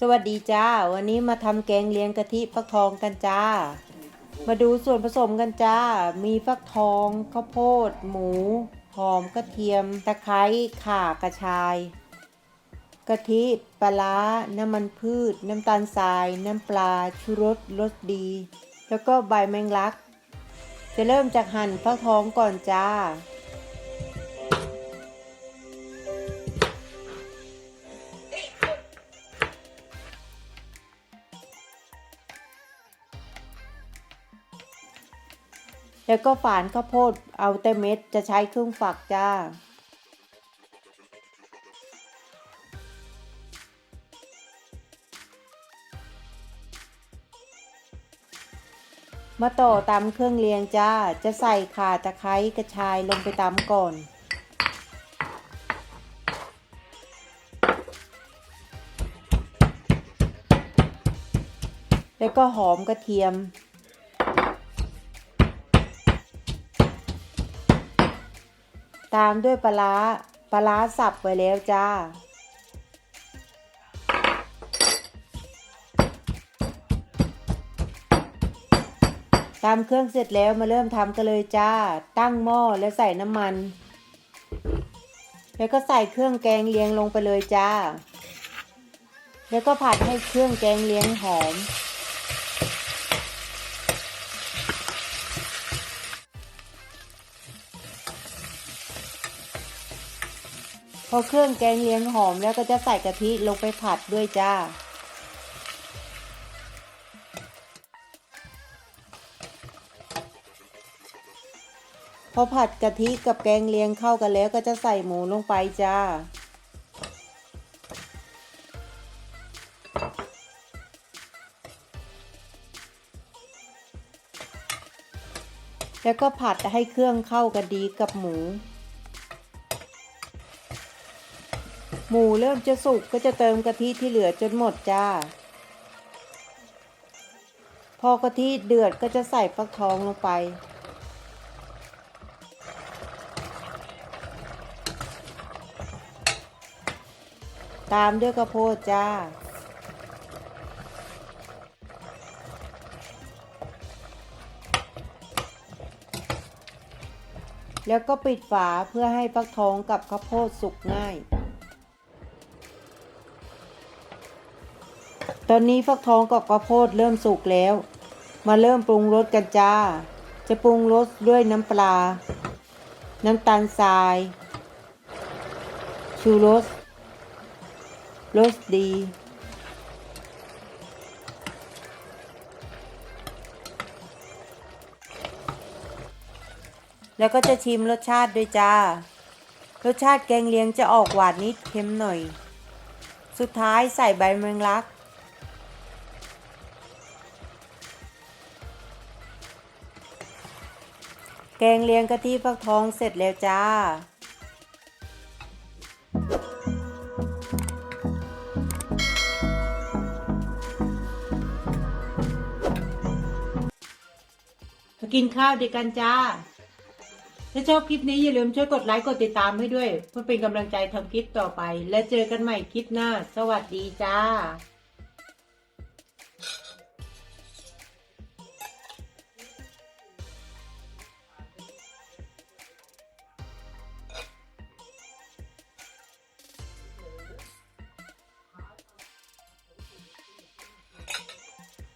สวัสดีจ้า วันนี้มาทำแกงเลียงกะทิฟักทองกันจ้า มาดูส่วนผสมกันจ้า มีฟักทองข้าวโพด หมู หอมกระเทียม ตะไคร้ข่ากระชายกะทิปลาร้าน้ำมันพืช น้ำตาลทราย น้ำปลา ชูรสรสดี แล้วก็ใบแมงลัก จะเริ่มจากหั่นฟักทองก่อนจ้า แล้วก็ฝานข้าวโพดเอาแต่เม็ดจะใช้เครื่องฝักจ้า มาต่อตามเครื่องเรียงจ้า จะใส่ข่าตะไคร้กระชายลงไปตามก่อนแล้วก็หอมกระเทียม ตามด้วยปลาร้าปลาร้าสับไว้แล้วจ้า ตามเครื่องเสร็จแล้วมาเริ่มทำกันเลยจ้า ตั้งหม้อแล้วใส่น้ำมัน แล้วก็ใส่เครื่องแกงเลียงลงไปเลยจ้า แล้วก็ผัดให้เครื่องแกงเลียงหอม อเครื่องแกงเลียงหอมแล้วก็จะใส่กะทิลงไปผัดด้วยจ้า พอผัดกะทิกับแกงเลียงเข้ากันแล้วก็จะใส่หมูลงไปจ้าแล้วก็ผัดให้เครื่องเข้ากันดีกับหมู หมูเริ่มจะสุกก็จะเติมกะทิที่เหลือจนหมดจ้า พอกะทิเดือดก็จะใส่ฟักทองลงไป ตามด้วยข้าวโพดจ้าแล้วก็ปิดฝาเพื่อให้ฟักทองกับข้าวโพดสุกง่าย ตอนนี้ฟักทองกับข้าวโพดเริ่มสุกแล้ว มาเริ่มปรุงรสกันจ้า จะปรุงรสด้วยน้ำปลา น้ำตาลทราย ชูรสรสดี แล้วก็จะชิมรสชาติด้วยจ้า รสชาติแกงเลียงจะออกหวานนิดเค็มหน่อย สุดท้ายใส่ใบแมงลัก แกงเลียงกะทิฟักทองเสร็จแล้วจ้ามากินข้าวด้วยกันจ้า ถ้าชอบคลิปนี้อย่าลืมช่วยกดไลค์กดติดตามให้ด้วย เพื่อเป็นกำลังใจทำคลิปต่อไป และเจอกันใหม่คลิปหน้า สวัสดีจ้า